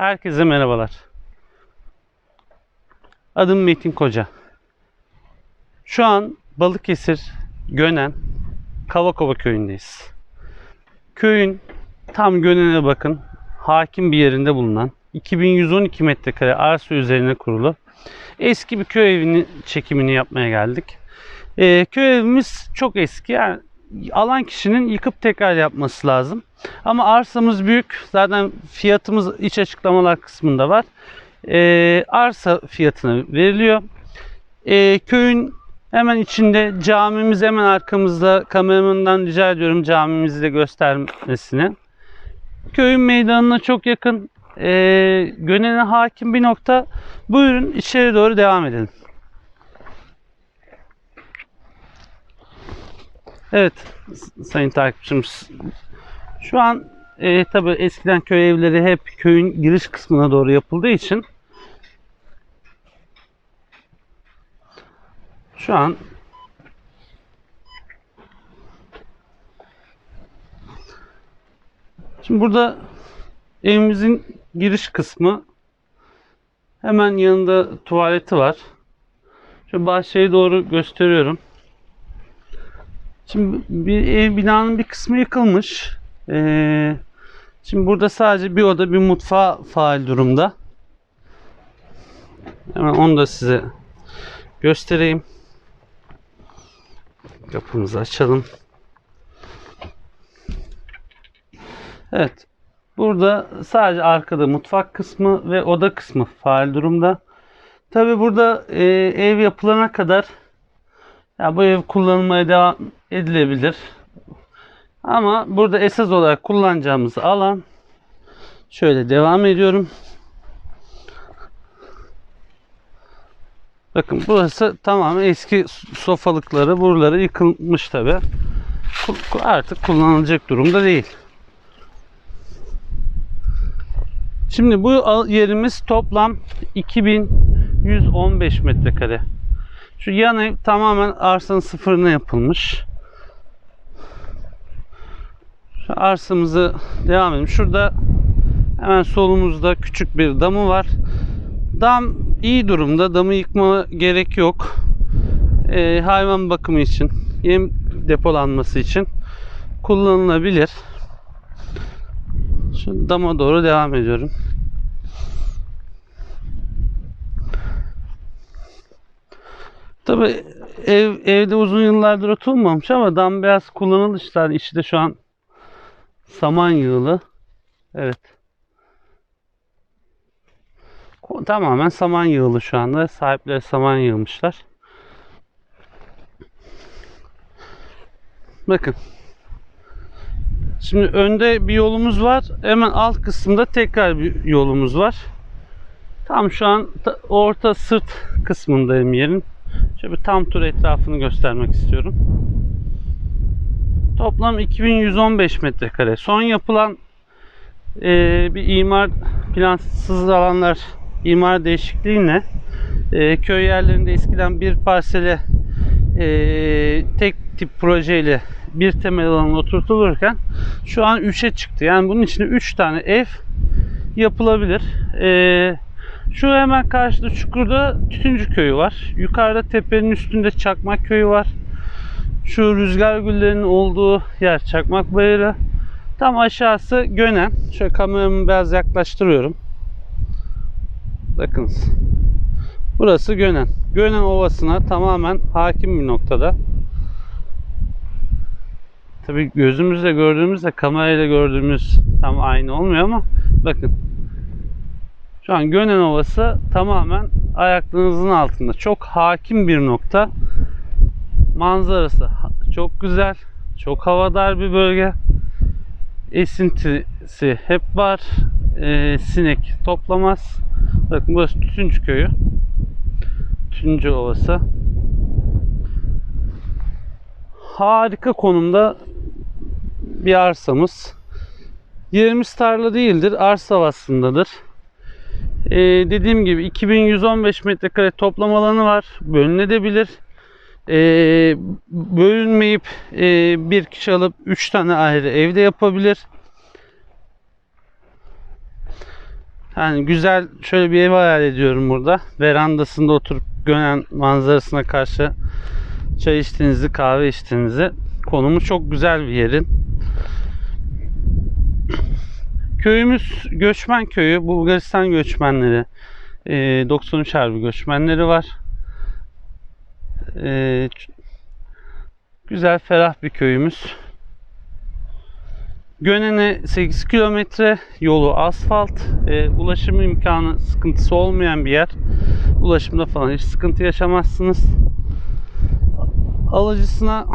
Herkese merhabalar. Adım Metin Koca. Şu an Balıkesir, Gönen, Kavakova köyündeyiz. Köyün tam Gönen'e bakın, hakim bir yerinde bulunan 2112 metrekare arsa üzerine kurulu eski bir köy evinin çekimini yapmaya geldik. Ee, köy evimiz çok eski. Yani alan kişinin yıkıp tekrar yapması lazım. Ama arsamız büyük. Zaten fiyatımız iç açıklamalar kısmında var. Ee, arsa fiyatına veriliyor. Ee, köyün hemen içinde camimiz hemen arkamızda. Kameramandan rica ediyorum camimizi de göstermesini. Köyün meydanına çok yakın. Ee, Gönen'e hakim bir nokta. Buyurun içeri doğru devam edelim. Evet sayın takipçimiz. Şu an e, tabi eskiden köy evleri hep köyün giriş kısmına doğru yapıldığı için şu an Şimdi burada evimizin giriş kısmı hemen yanında tuvaleti var. Şu bahçeye doğru gösteriyorum. Şimdi bir ev binanın bir kısmı yıkılmış. Ee, şimdi burada sadece bir oda bir mutfağı faal durumda. Hemen onu da size göstereyim. Kapımızı açalım. Evet. Burada sadece arkada mutfak kısmı ve oda kısmı faal durumda. Tabi burada e, ev yapılana kadar ya bu ev kullanılmaya devam edilebilir. Ama burada esas olarak kullanacağımız alan şöyle devam ediyorum. Bakın burası tamamen eski sofalıkları, buraları yıkılmış tabi. Artık kullanılacak durumda değil. Şimdi bu yerimiz toplam 2115 metrekare. Şu yan ev tamamen arsanın sıfırına yapılmış. Şu arsamızı devam edelim. Şurada hemen solumuzda küçük bir damı var. Dam iyi durumda. Damı yıkma gerek yok. Ee, hayvan bakımı için, yem depolanması için kullanılabilir. Şu dama doğru devam ediyorum. Tabi ev evde uzun yıllardır oturmamış ama dam biraz kullanılmışlar. İçi de şu an saman yığılı. Evet. Tamamen saman yığılı şu anda. Sahipleri saman yığmışlar. Bakın. Şimdi önde bir yolumuz var. Hemen alt kısımda tekrar bir yolumuz var. Tam şu an ta- orta sırt kısmındayım yerin. Şöyle bir tam tur etrafını göstermek istiyorum. Toplam 2115 metrekare. Son yapılan eee, bir imar plansız alanlar imar değişikliğine eee, köy yerlerinde eskiden bir parsele eee, tek tip projeyle bir temel alan oturtulurken şu an 3'e çıktı. Yani bunun içinde 3 tane ev yapılabilir. Eee şu hemen karşıda çukurda Tütüncü Köyü var. Yukarıda tepenin üstünde Çakmak Köyü var. Şu rüzgar güllerinin olduğu yer Çakmak Bayırı. Tam aşağısı Gönen. Şöyle kameramı biraz yaklaştırıyorum. Bakınız. Burası Gönen. Gönen Ovası'na tamamen hakim bir noktada. Tabii gözümüzle gördüğümüzle kamerayla gördüğümüz tam aynı olmuyor ama bakın şu an Gönen Ovası tamamen ayaklarınızın altında. Çok hakim bir nokta. Manzarası çok güzel. Çok havadar bir bölge. Esintisi hep var. Ee, sinek toplamaz. Bakın burası Tütüncü Köyü. Tütüncü Ovası. Harika konumda bir arsamız. Yerimiz tarla değildir. Arsa havasındadır. Ee, dediğim gibi 2115 metrekare toplam alanı var. Bölünebilir. Ee, bölünmeyip e, bir kişi alıp 3 tane ayrı evde yapabilir. Yani güzel şöyle bir ev hayal ediyorum burada. Verandasında oturup Gönen manzarasına karşı çay içtiğinizi, kahve içtiğinizi. Konumu çok güzel bir yerin. Köyümüz göçmen köyü. Bulgaristan göçmenleri. e, 93 harbi göçmenleri var. E, ç- güzel, ferah bir köyümüz. Gönen'e 8 kilometre yolu asfalt. E, ulaşım imkanı sıkıntısı olmayan bir yer. Ulaşımda falan hiç sıkıntı yaşamazsınız. Alıcısına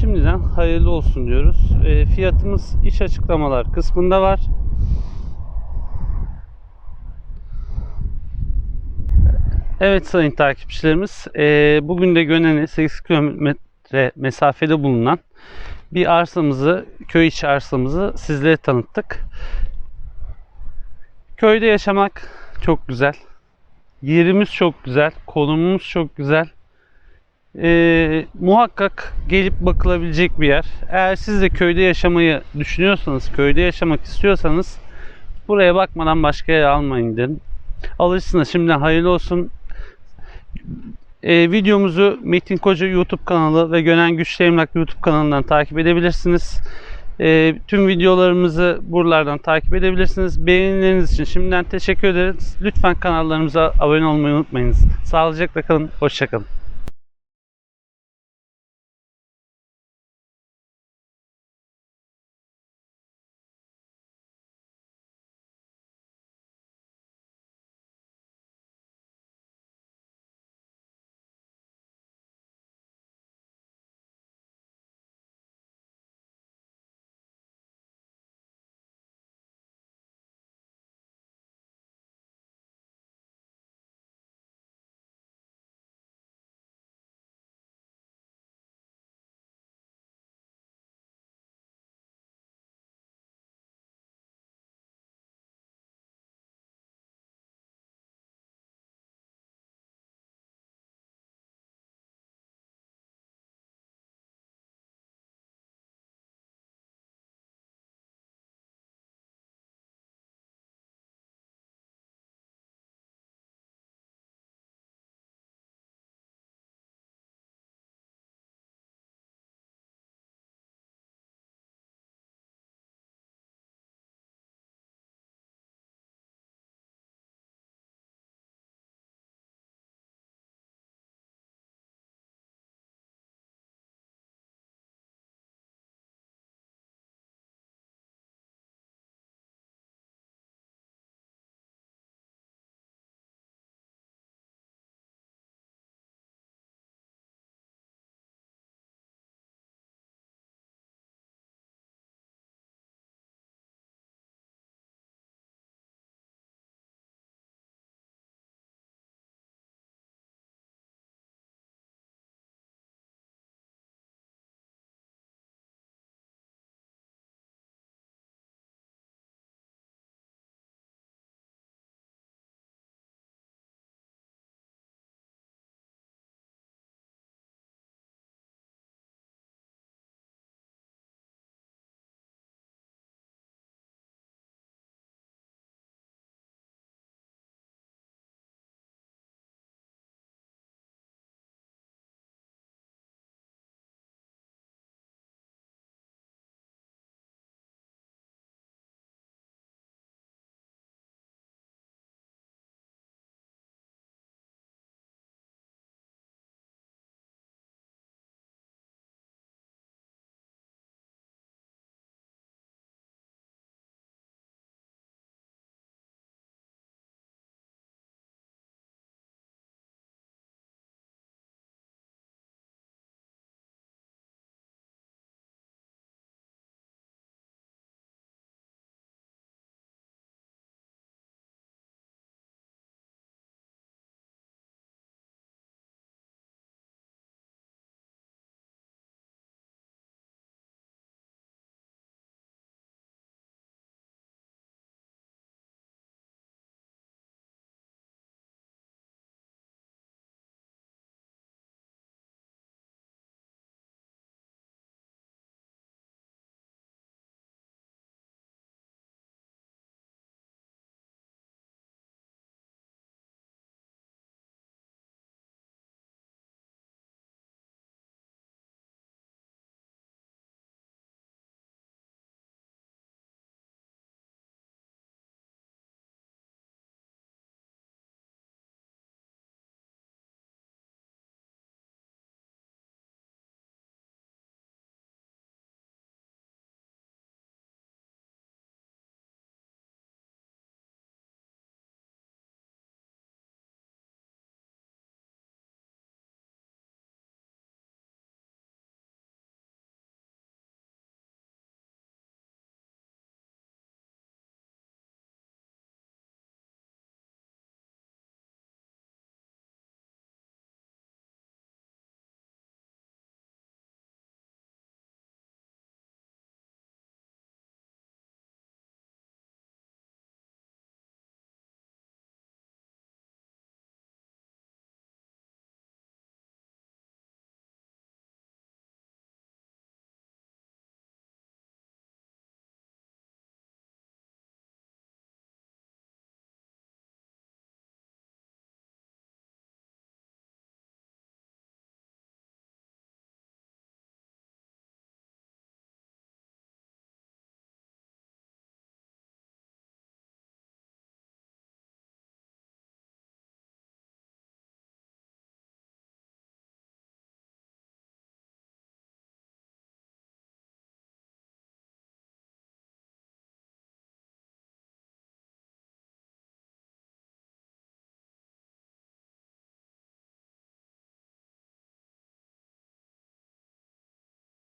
şimdiden hayırlı olsun diyoruz. E, fiyatımız iş açıklamalar kısmında var. Evet sayın takipçilerimiz, e, bugün de Gönen'e 8 kilometre mesafede bulunan bir arsamızı, köy içi arsamızı sizlere tanıttık. Köyde yaşamak çok güzel. Yerimiz çok güzel, konumumuz çok güzel. Ee, muhakkak gelip bakılabilecek bir yer. Eğer siz de köyde yaşamayı düşünüyorsanız, köyde yaşamak istiyorsanız buraya bakmadan başka yer almayın derim. Alıcısına şimdiden hayırlı olsun. Ee, videomuzu Metin Koca YouTube kanalı ve Gönen Güçlü Emlak YouTube kanalından takip edebilirsiniz. Ee, tüm videolarımızı buralardan takip edebilirsiniz. Beğenileriniz için şimdiden teşekkür ederiz. Lütfen kanallarımıza abone olmayı unutmayınız. Sağlıcakla kalın, hoşçakalın.